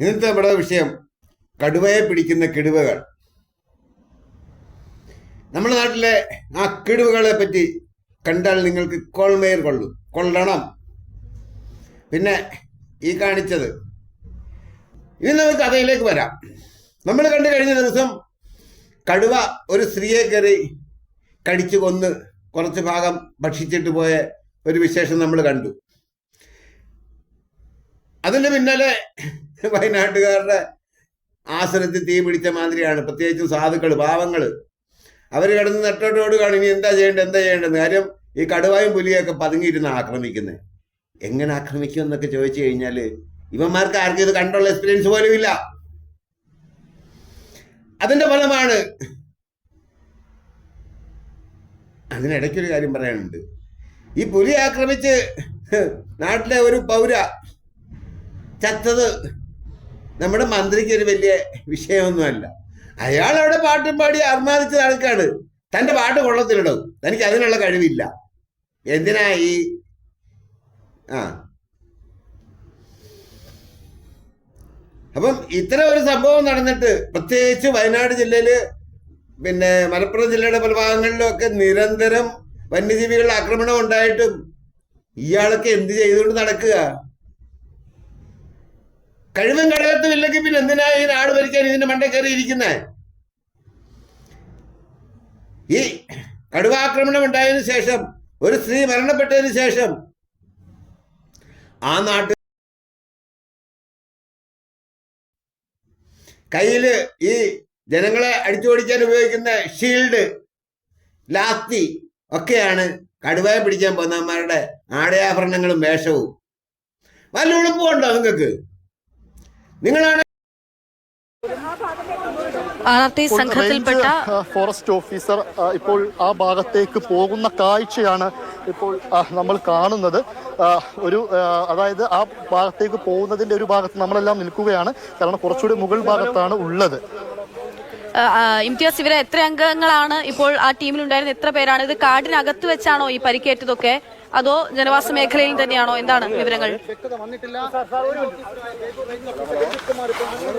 ഇന്നത്തെ നമ്മുടെ വിഷയം കടുവയെ പിടിക്കുന്ന കിടുവകൾ. നമ്മുടെ നാട്ടിലെ ആ കിടുവകളെ പറ്റി കണ്ടാൽ നിങ്ങൾക്ക് കോൾമേർ കൊള്ളും. കൊള്ളണം. പിന്നെ ഈ കാണിച്ചത്. ഇനി നമുക്ക് കഥയിലേക്ക് വരാം. നമ്മൾ കണ്ടു കഴിഞ്ഞ ദിവസം കടുവ ഒരു സ്ത്രീയെ കയറി കടിച്ചു കൊന്ന് കുറച്ച് ഭാഗം ഭക്ഷിച്ചിട്ട് പോയ ഒരു വിശേഷം നമ്മൾ കണ്ടു. അതിന്റെ പിന്നാലെ വയനാട്ടുകാരുടെ ആശ്രയത്തിൽ തീ പിടിച്ച മാതിരിയാണ്. പ്രത്യേകിച്ചും സാധുക്കൾ പാവങ്ങൾ അവർ കിടന്ന് നെട്ടോട്ടോട് കാണും ഇനി എന്താ ചെയ്യേണ്ടത് എന്താ ചെയ്യേണ്ടത്? കാര്യം ഈ കടുവായും പുലിയൊക്കെ പതുങ്ങിയിരുന്ന് ആക്രമിക്കുന്നത് എങ്ങനെ ആക്രമിക്കും എന്നൊക്കെ ചോദിച്ചു കഴിഞ്ഞാൽ ഇവന്മാർക്ക് ആർക്കും ഇത് കണ്ടുള്ള എക്സ്പീരിയൻസ് പോലും ഇല്ല. അതിന്റെ ഫലമാണ് അതിനിടയ്ക്കൊരു കാര്യം പറയാനുണ്ട്. ഈ പുലി ആക്രമിച്ച് നാട്ടിലെ ഒരു പൗര ചത്തത് നമ്മുടെ മന്ത്രിക്ക് ഒരു വലിയ വിഷയമൊന്നുമല്ല. അയാൾ അവിടെ പാട്ടും പാടി അർമാദിച്ച് നടക്കാണ് തന്റെ പാട്ട് കൊള്ളത്തിലിടും തനിക്ക് അതിനുള്ള കഴിവില്ല. എന്തിനാ ഈ ആ. അപ്പം ഇത്ര ഒരു സംഭവം നടന്നിട്ട് പ്രത്യേകിച്ച് വയനാട് ജില്ലയിൽ പിന്നെ മലപ്പുറം ജില്ലയുടെ പല ഭാഗങ്ങളിലും ഒക്കെ നിരന്തരം വന്യജീവികളുടെ ആക്രമണം ഉണ്ടായിട്ടും ഇയാളൊക്കെ എന്ത് ചെയ്തുകൊണ്ട് നടക്കുക? കഴിവും ഘടകത്തും ഇല്ലെങ്കിൽ പിന്നെ എന്തിനാ ഈ നാട് ഭരിക്കാൻ ഇതിന്റെ മണ്ട കയറി ഈ കടുവാക്രമണം ഉണ്ടായതിനു ശേഷം ഒരു സ്ത്രീ മരണപ്പെട്ടതിന് ശേഷം ആ നാട്ടിൽ കയ്യിൽ ഈ ജനങ്ങളെ അടിച്ചോടിക്കാൻ ഉപയോഗിക്കുന്ന ഷീൽഡ് ലാത്തി ഒക്കെയാണ് കടുവയെ പിടിക്കാൻ പോകുന്നവന്മാരുടെ ആടയാഭരണങ്ങളും വേഷവും. വല്ല ഉളുപ്പുണ്ടോ നിങ്ങൾക്ക്? നിങ്ങളാണ് സംഘത്തിൽപ്പെട്ട ഫോറസ്റ്റ് ഓഫീസർ ഇപ്പോൾ ആ ഭാഗത്തേക്ക് പോകുന്ന കാഴ്ചയാണ് ഇപ്പോൾ നമ്മൾ കാണുന്നത്. ഒരു അതായത് ആ ഭാഗത്തേക്ക് പോകുന്നതിന്റെ ഒരു ഭാഗത്ത് നമ്മളെല്ലാം നിൽക്കുകയാണ്. കാരണം കുറച്ചുകൂടി മുകൾ ഭാഗത്താണ് ഉള്ളത്. ഇംതിയാസ് ഇവരെ എത്ര അംഗങ്ങളാണ് ഇപ്പോൾ ആ ടീമിൽ ഉണ്ടായിരുന്ന എത്ര പേരാണ്? ഇത് കാടിനകത്ത് വെച്ചാണോ ഈ പരിക്കേറ്റതൊക്കെ? അതോ ജനവാസ മേഖലയിൽ തന്നെയാണോ? എന്താണ് വിവരങ്ങൾ?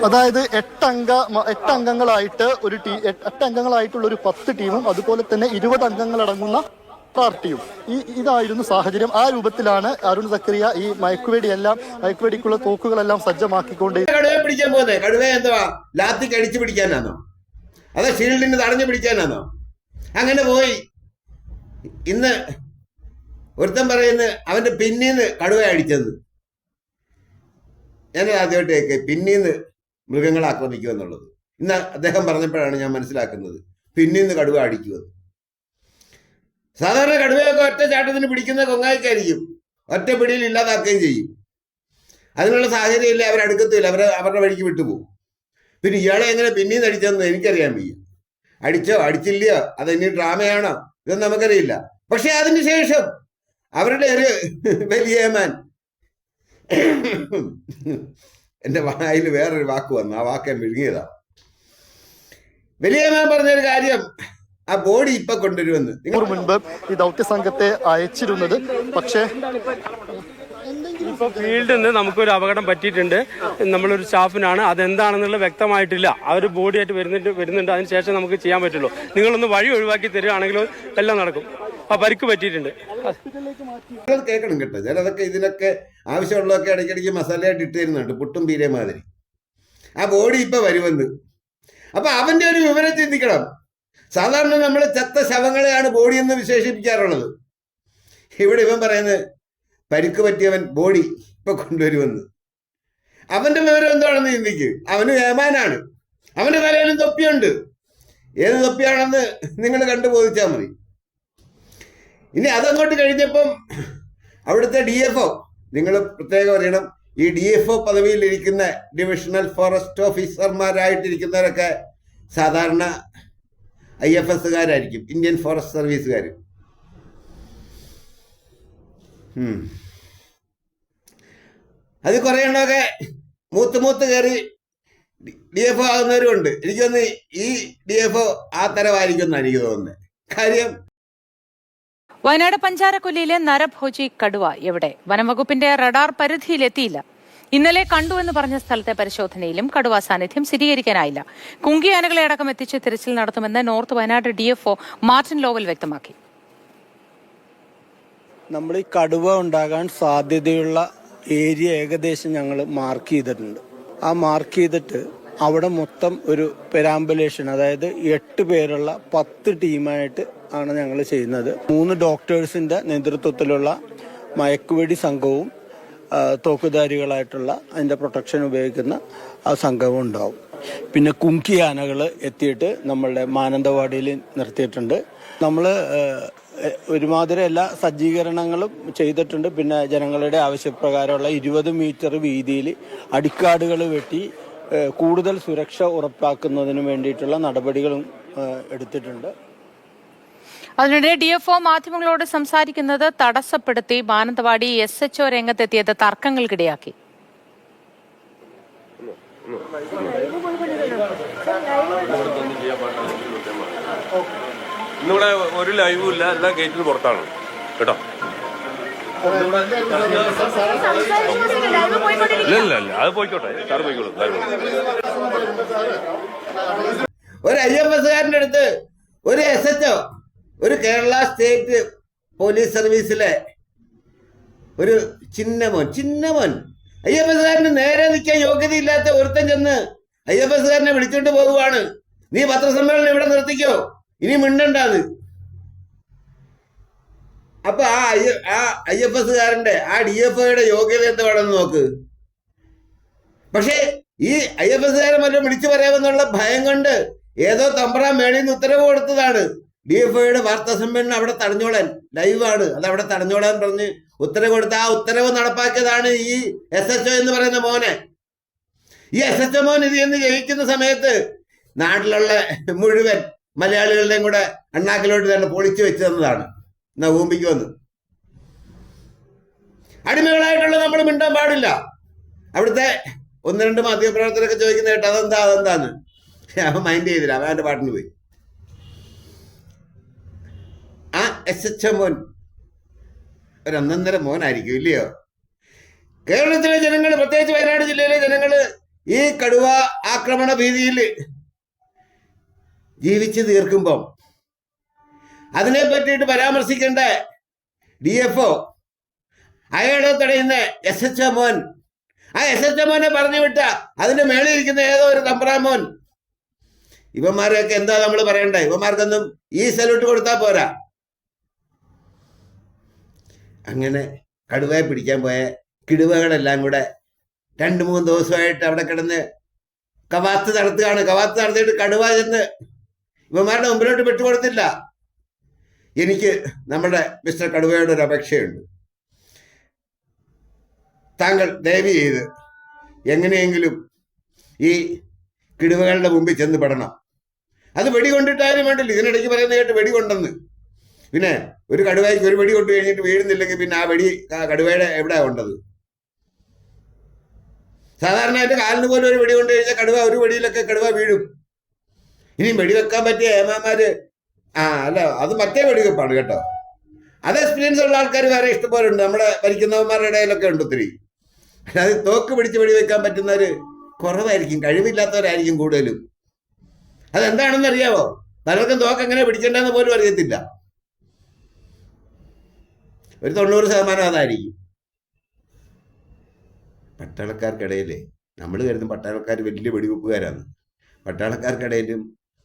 അതായത് എട്ടംഗ എട്ടംഗങ്ങളായിട്ട് ഒരു ടീ എട്ട് എട്ട് അംഗങ്ങളായിട്ടുള്ള ഒരു പത്ത് ടീമും അതുപോലെ തന്നെ ഇരുപത് അംഗങ്ങളടങ്ങുന്ന പാർട്ടിയും. ഈ ഇതായിരുന്നു സാഹചര്യം. ആ രൂപത്തിലാണ് അരുൺ സക്രിയ ഈ മയക്കുവേടിയെല്ലാം മയക്കുവേടിക്കുള്ള തോക്കുകളെല്ലാം സജ്ജമാക്കിക്കൊണ്ട് കടുവയെ പിടിക്കാൻ പോകുന്നത് കടുവ എന്തുവാ? ലാത്തി കടിച്ചു പിടിക്കാനാണോ അതോ ഷീൽഡിന് തടഞ്ഞു പിടിക്കാനാണോ അങ്ങനെ പോയി. ഇന്ന് ഒരുത്തൻ പറയുന്നത് അവന്റെ പിന്നീന്ന് കടുവ അടിച്ചത്. ഞാൻ ആദ്യമായിട്ടേക്ക് പിന്നീന്ന് മൃഗങ്ങളെ ആക്രമിക്കുക എന്നുള്ളത്. ഇന്ന് അദ്ദേഹം പറഞ്ഞപ്പോഴാണ് ഞാൻ മനസ്സിലാക്കുന്നത് പിന്നീന്ന് കടുവ അടിക്കുമെന്ന് സാധാരണ കടുവയൊക്കെ ഒറ്റ ചാട്ടത്തിന് പിടിക്കുന്ന കൊങ്ങായിക്കായിരിക്കും ഒറ്റ പിടിയിൽ ഇല്ലാതാക്കുകയും ചെയ്യും. അതിനുള്ള സാഹചര്യമില്ല അവരടുക്കത്തില്ല അവരെ അവരുടെ വഴിക്ക് വിട്ടുപോകും. പിന്നെ ഇയാളെ എങ്ങനെ പിന്നീന്ന് അടിച്ചതെന്ന് എനിക്കറിയാൻ വയ്യ. അടിച്ചോ അടിച്ചില്ലയോ അത് ഇനി ഡ്രാമയാണോ ഇതൊന്നും നമുക്കറിയില്ല. പക്ഷെ അതിന് ശേഷം അവരുടെ ഒരു വലിയമാൻ എന്റെ വായിൽ വേറൊരു വാക്ക് വന്നു. ആ വാക്ക് ഞാൻ വിഴുങ്ങിയതാ. വലിയമാൻ പറഞ്ഞൊരു കാര്യം. ആ ബോഡി ഇപ്പൊ കൊണ്ടുവരുമെന്ന്. നിങ്ങൾ മുൻപ് ഈ ദൗത്യ സംഘത്തെ അയച്ചിരുന്നത്. പക്ഷേ ഇപ്പോൾ ഫീൽഡിൽ നിന്ന് നമുക്കൊരു അപകടം പറ്റിയിട്ടുണ്ട്. നമ്മളൊരു സ്റ്റാഫിനാണ്. അതെന്താണെന്നുള്ളത് വ്യക്തമായിട്ടില്ല. അവർ ബോഡിയായിട്ട് വരുന്നുണ്ട് വരുന്നുണ്ട്. അതിന് ശേഷം നമുക്ക് ചെയ്യാൻ പറ്റുള്ളൂ. നിങ്ങളൊന്ന് വഴി ഒഴിവാക്കി തരികയാണെങ്കിൽ എല്ലാം നടക്കും. ആ പരിക്ക് പറ്റിയിട്ടുണ്ട്. കേൾക്കണം കേട്ടോ. ചിലതൊക്കെ ഇതിനൊക്കെ ആവശ്യമുള്ളതൊക്കെ ഇടയ്ക്കിടയ്ക്ക് മസാലയായിട്ട് ഇട്ട് തരുന്നുണ്ട് പുട്ടും പീരെ മാതിരി. ആ ബോഡി ഇപ്പൊ വരുമെന്ന്. അപ്പൊ അവന്റെ ഒരു വിവരം ചിന്തിക്കണം. സാധാരണ നമ്മൾ ചത്ത ശവങ്ങളെയാണ് ബോഡി എന്ന് വിശേഷിപ്പിക്കാറുള്ളത്. ഇവിടെ ഇവൻ പറയുന്നത് പരിക്ക് പറ്റിയവൻ ബോഡി ഇപ്പൊ കൊണ്ടുവരുമെന്ന്. അവന്റെ വിവരം എന്താണെന്ന് ചിന്തിക്ക്. അവന് ഏമാനാണ്. അവന്റെ തലയിലും തൊപ്പിയുണ്ട്. ഏത് തൊപ്പിയാണെന്ന് നിങ്ങൾ കണ്ടുപോദിച്ചാൽ മതി. ഇനി അതങ്ങോട്ട് കഴിഞ്ഞപ്പം അവിടുത്തെ ഡി എഫ് ഒ നിങ്ങൾ പ്രത്യേകം അറിയണം ഈ ഡി എഫ് ഒ പദവിയിലിരിക്കുന്ന ഡിവിഷണൽ ഫോറസ്റ്റ് ഓഫീസർമാരായിട്ടിരിക്കുന്നവരൊക്കെ സാധാരണ ഐ എഫ് എസ്സുകാരായിരിക്കും ഇന്ത്യൻ ഫോറസ്റ്റ് സർവീസുകാർ അത് കുറേ എണ്ണമൊക്കെ മൂത്ത് മൂത്ത് കയറി ഡി എഫ് ഒ ആകുന്നവരും ഉണ്ട് എനിക്ക് തോന്നുന്നു ഈ ഡി എഫ് ഒ ആ തരമായിരിക്കും എന്നാണ് എനിക്ക് തോന്നുന്നത്. കാര്യം വയനാട് പഞ്ചാരക്കൊല്ലിയിലെ നരഭോജി കടുവ എവിടെ? വനംവകുപ്പിന്റെ റഡാർ പരിധിയിലെത്തിയില്ല. ഇന്നലെ കണ്ടുവെന്ന് പറഞ്ഞ സ്ഥലത്തെ പരിശോധനയിലും കടുവ സാന്നിധ്യം സ്ഥിരീകരിക്കാനായില്ല. കുങ്കിയാനകളെ അടക്കം എത്തിച്ച് തിരച്ചിൽ നടത്തുമെന്ന് north Wayanad DFO Martin Lowell വ്യക്തമാക്കി. നമ്മൾ ഈ കടുവ ഉണ്ടാകാൻ സാധ്യതയുള്ള ഏരിയ ഏകദേശം ഞങ്ങൾ മാർക്ക് ചെയ്തിട്ടുണ്ട്. ആ മാർക്ക് ചെയ്തിട്ട് അവിടെ മൊത്തം ഒരു പെരാമ്പുലേഷൻ അതായത് എട്ട് പേരുള്ള പത്ത് ടീമായിട്ട് ആണ് ഞങ്ങൾ ചെയ്യുന്നത്. മൂന്ന് ഡോക്ടേഴ്സിന്റെ നേതൃത്വത്തിലുള്ള മയക്കുവെടി സംഘവും തോക്കുധാരികളായിട്ടുള്ള അതിന്റെ പ്രൊട്ടക്ഷൻ ഉപയോഗിക്കുന്ന ആ സംഘവും ഉണ്ടാവും. പിന്നെ കുങ്കി ആനകൾ എത്തിയിട്ട് നമ്മളുടെ മാനന്തവാടിയിൽ നിർത്തിയിട്ടുണ്ട്. നമ്മൾ ഒരുമാതിരി എല്ലാ സജ്ജീകരണങ്ങളും ചെയ്തിട്ടുണ്ട്. പിന്നെ ജനങ്ങളുടെ ആവശ്യപ്രകാരമുള്ള ഇരുപത് മീറ്റർ വീതിയിൽ അടിക്കാടുകൾ വെട്ടി കൂടുതൽ സുരക്ഷ ഉറപ്പാക്കുന്നതിന് വേണ്ടിയിട്ടുള്ള നടപടികളും എടുത്തിട്ടുണ്ട്. അതിനിടെ ഡി എഫ് ഒ മാധ്യമങ്ങളോട് സംസാരിക്കുന്നത് തടസ്സപ്പെടുത്തി മാനന്തവാടി എസ് എച്ച് ഒ രംഗത്തെത്തിയത് തർക്കങ്ങൾക്കിടയാക്കി. ഇന്നിവിടെ ഒരു ലൈവും ഇല്ല എല്ലാം ഗേറ്റിന് പുറത്താണ്. കേട്ടോ? ഇല്ല ഇല്ല അത് പോയിക്കോട്ടെ സാറ് പോയിക്കോളൂ ഒരു ഐ എസ്കാരന്റെ അടുത്ത് ഒരു എസ് എച്ച് ഒരു കേരള സ്റ്റേറ്റ് പോലീസ് സർവീസിലെ ഒരു ചിന്നമോൻ ചിന്നമോൻ. ഐ എഫ് എസ്സുകാരന് നേരെ നിൽക്കാൻ യോഗ്യതയില്ലാത്ത ഒരുത്തൻ ചെന്ന് ഐ എഫ് എസ്സുകാരനെ വിളിച്ചോണ്ട് പോകുവാണ് നീ പത്രസമ്മേളനം ഇവിടെ നിർത്തിക്കോ. ഇനി മിണ്ടണ്ടാന്ന് അപ്പൊ ആ ഐ ആ ഐ എഫ് എസ്സുകാരന്റെ ആ ഡി എഫ് ഐയുടെ യോഗ്യത എന്താണെന്ന് നോക്ക്. പക്ഷേ ഈ ഐ എഫ് എസ്സുകാരൻ വല്ലതും വിളിച്ചു പറയാമെന്നുള്ള ഭയം കൊണ്ട് ഏതോ തമ്പ്രാൻ മേളിൽ നിന്ന് ഉത്തരവ് കൊടുത്തതാണ്. ഡി എഫ് ഐയുടെ വാർത്താ സമ്മേളനം അവിടെ തടഞ്ഞോളാൻ ലൈവാണ്. അത് അവിടെ തടഞ്ഞോളാൻ പറഞ്ഞ് ഉത്തരവ് കൊടുത്ത ആ ഉത്തരവ് നടപ്പാക്കിയതാണ് ഈ എസ് എച്ച് ഒ എന്ന് പറയുന്ന മോനെ. ഈ എസ് എച്ച് ഒ മോൻ ഇത് എന്ന് ജയിക്കുന്ന സമയത്ത് നാട്ടിലുള്ള മുഴുവൻ മലയാളികളുടെയും കൂടെ അണ്ണാക്കിലോട്ട് തന്നെ പൊളിച്ചു വെച്ചു തന്നതാണ്. എന്നാ ഊമ്പിക്ക് വന്ന്. അടിമകളായിട്ടുള്ള നമ്മൾ മിണ്ടാൻ പാടില്ല. അവിടുത്തെ ഒന്ന് രണ്ട് മാധ്യമപ്രവർത്തകരൊക്കെ ചോദിക്കുന്ന കേട്ടോ അതെന്താ അതെന്താന്ന്? അവൻ മൈൻഡ് ചെയ്തില്ല. അവൻ അവന്റെ പാട്ടിന് പോയി. ആ എസ് എച്ച് എം മോൻ ഒരു മോനായിരിക്കും ഇല്ലയോ? കേരളത്തിലെ ജനങ്ങൾ പ്രത്യേകിച്ച് വയനാട് ജില്ലയിലെ ജനങ്ങൾ ഈ കടുവ ആക്രമണ ഭീതിയിൽ ജീവിച്ച് തീർക്കുമ്പം അതിനെ പറ്റിയിട്ട് പരാമർശിക്കേണ്ട? ഡി എഫ് ഒ അയാളെ തടയുന്ന എസ് എച്ച് മോൻ. ആ എസ് എച്ച് മോനെ പറഞ്ഞു വിട്ട. അതിന്റെ മേളിൽ ഇരിക്കുന്ന ഏതോ ഒരു തമ്പ്രാമോൻ ഇവന്മാരെയൊക്കെ എന്താ നമ്മൾ പറയണ്ടേ? ഇവന്മാർക്കൊന്നും ഈ സല്യൂട്ട് കൊടുത്താൽ പോരാ. അങ്ങനെ കടുവയെ പിടിക്കാൻ പോയ കിടുവകളെല്ലാം കൂടെ രണ്ട് മൂന്ന് ദിവസമായിട്ട് അവിടെ കിടന്ന് കവാത്ത് നടത്തുകയാണ്. കവാത്ത് നടത്തിയിട്ട് കടുവ ചെന്ന് ഇവന്മാരുടെ മുമ്പിലോട്ട് വിട്ടുകൊടുത്തില്ല. എനിക്ക് നമ്മുടെ മിസ്റ്റർ കടുവയുടെ ഒരു അപേക്ഷയുണ്ട്. താങ്കൾ ദയവ് ചെയ്ത് എങ്ങനെയെങ്കിലും ഈ കിടുവകളുടെ മുമ്പിൽ ചെന്ന് പെടണം. അത് വെടികൊണ്ടിട്ടാലും വേണ്ടില്ല. ഇതിനിടയ്ക്ക് പറയുന്ന കേട്ട് വെടികൊണ്ടെന്ന് പിന്നെ ഒരു കടുവയ്ക്ക് ഒരു വെടി കൊണ്ട് കഴിഞ്ഞിട്ട് വീഴുന്നില്ലെങ്കിൽ പിന്നെ ആ വെടി ആ കടുവയുടെ എവിടെ കൊണ്ടത്? സാധാരണ എന്റെ കാലിന് പോലും ഒരു വെടി കൊണ്ട് കഴിഞ്ഞാൽ കടുവ ഒരു വെടിയിലൊക്കെ കടുവ വീഴും. ഇനി വെടിവെക്കാൻ പറ്റിയ ഏമാമാര് ആ അല്ല? അത് മറ്റേ വെടിവെപ്പാണ് കേട്ടോ. അത് എക്സ്പീരിയൻസ് ഉള്ള ആൾക്കാർ വേറെ ഇഷ്ടംപോലെ ഉണ്ട് നമ്മുടെ ഭരിക്കുന്നവന്മാരുടെ ഇടയിലൊക്കെ ഉണ്ട് ഒത്തിരി. അത് തോക്ക് പിടിച്ച് വെടിവെക്കാൻ പറ്റുന്നവര് കുറവായിരിക്കും. കഴിവില്ലാത്തവരായിരിക്കും കൂടുതലും. അതെന്താണെന്ന് അറിയാവോ? പലർക്കും തോക്ക് എങ്ങനെ പിടിച്ചിട്ടുണ്ടെന്ന് പോലും അറിയത്തില്ല. ഒരു തൊണ്ണൂറ് ശതമാനം അതായിരിക്കും. പട്ടാളക്കാർക്കിടയിൽ നമ്മൾ കരുതും പട്ടാളക്കാർ വലിയ വെടിവെപ്പുകാരാണ് പട്ടാളക്കാർക്കിടയിലും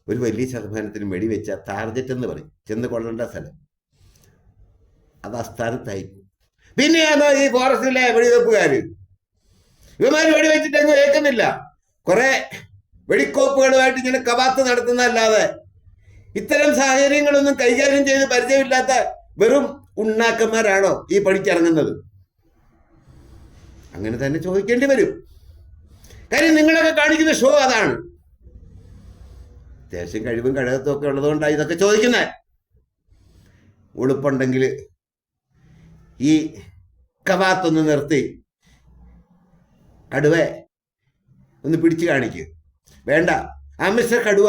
ഒരു വലിയ ശതമാനത്തിന് വെടിവെച്ച ടാർജറ്റ് എന്ന് പറയും. ചെന്ന് കൊള്ളേണ്ട സ്ഥലം. അത് അസ്ഥാനത്തായി. പിന്നെയാണോ ഈ ഫോറസ്റ്റിലെ വെടിവെപ്പുകാർ ഇവന്മാർ വെടിവെച്ചിട്ടൊന്നും കേൾക്കുന്നില്ല കുറെ വെടിക്കോപ്പുകളുമായിട്ട് ഇങ്ങനെ കവാത്ത് നടത്തുന്നതല്ലാതെ ഇത്തരം സാഹചര്യങ്ങളൊന്നും കൈകാര്യം ചെയ്ത് പരിചയമില്ലാത്ത വെറും ഉണ്ണാക്കന്മാരാണോ ഈ പഠിച്ചിറങ്ങുന്നത് അങ്ങനെ തന്നെ ചോദിക്കേണ്ടി വരും. കാര്യം നിങ്ങളൊക്കെ കാണിക്കുന്ന ഷോ അതാണ്. അത്യാവശ്യം കഴിവും കഴകത്തും ഒക്കെ ഉള്ളതുകൊണ്ടാണ് ഇതൊക്കെ ചോദിക്കുന്നത് ഉളുപ്പുണ്ടെങ്കിൽ ഈ കവാത്തൊന്ന് നിർത്തി. കടുവ ഒന്ന് പിടിച്ചു കാണിക്ക്. വേണ്ട. ആ മിസ്റ്റർ കടുവ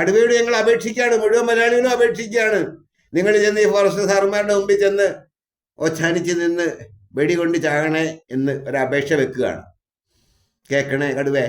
കടുവയോട് ഞങ്ങൾ അപേക്ഷിക്കുകയാണ്. മുഴുവൻ മലയാളികളും അപേക്ഷിക്കുകയാണ്. നിങ്ങൾ ചെന്ന് ഈ ഫോറസ്റ്റ് സാറുമാരുടെ മുമ്പിൽ ചെന്ന് ഒച്ചാനിച്ച് നിന്ന് വെടി കൊണ്ട് ചാകണേ എന്ന് ഒരു വെക്കുകയാണ്. കേൾക്കണേ കടുവേ?